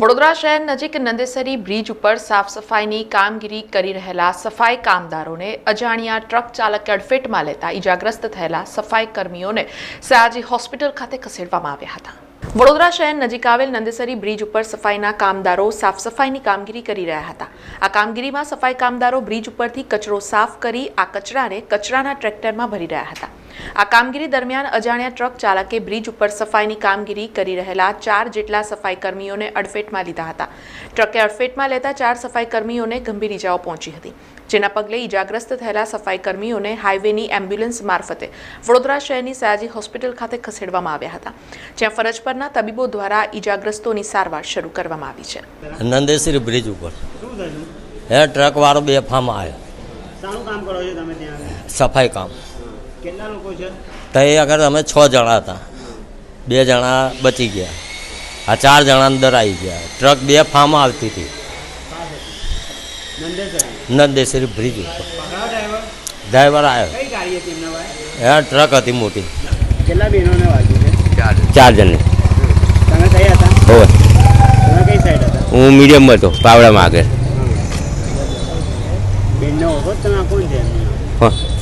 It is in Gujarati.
વડોદરા શહેર નજીક નંદેસરી બ્રિજ ઉપર સાફ સફાઈની કામગીરી કરી રહેલા સફાઈ કામદારોને અજાણ્યા ટ્રક ચાલકે અડફેટમાં લેતા ઇજાગ્રસ્ત થયેલા સફાઈ કર્મીઓને સયાજી હોસ્પિટલ ખાતે ખસેડવામાં આવ્યા હતા. વડોદરા શહેર નજીક આવેલ નંદેસરી બ્રિજ ઉપર સફાઈના કામદારો સાફ સફાઈની કામગીરી કરી રહ્યા હતા. આ કામગીરીમાં સફાઈ કામદારો બ્રિજ ઉપરથી કચરો સાફ કરી આ કચરાને કચરાના ટ્રેક્ટરમાં ભરી રહ્યા હતા. આ કામગીરી દરમિયાન અજાણ્યા ટ્રક ચાલકે બ્રિજ ઉપર સફાઈની કામગીરી કરી રહેલા ચાર જેટલા સફાઈ કર્મીઓને અડફેટમાં લીધા હતા. ટ્રકે અડફેટમાં લેતા ચાર સફાઈ કર્મીઓને ગંભીર ઇજાઓ પહોંચી હતી. જેના પગલે ઇજાગ્રસ્ત થયેલા સફાઈ કર્મીઓને હાઈવેની એમ્બ્યુલન્સ મારફતે વડોદરા શહેરની સયાજી હોસ્પિટલ ખાતે ખસેડવામાં આવ્યા હતા. જ્યાં ફરજ પરના તબીબો દ્વારા ઇજાગ્રસ્તોની સારવાર શરૂ કરવામાં આવી છે. નંદેશ્વરી બ્રિજ ઉપર. શું ટ્રક વાળો બેફામાં આવ્યો. શાનું કામ કરો છો તમે ત્યાં? આગળ? સફાઈ કામ. કેટલા લોકો છે? તો આગળ અમે છ જણા હતા. બે જણા બચી ગયા. આ ચાર જણા અંદર આવી ગયા. ટ્રક બે ફાર્મ આવતી હતી. નંદેશ્વરી? બ્રિજ ઉપર. ડ્રાઈવર? ડ્રાઈવર આવ્યો. કઈ ગાડી હતી એમના ભાઈ? એ ટ્રક હતી મોટી. કેટલા બહેનોને વાગ્યું છે? ચાર જણને. તમે કઈ હતા? હોય તમે કઈ સાઈડ હતા? હું મીડિયમમાં હતો પાવડામાં આગળ. ઓળખો તમે કોણ છે બેનને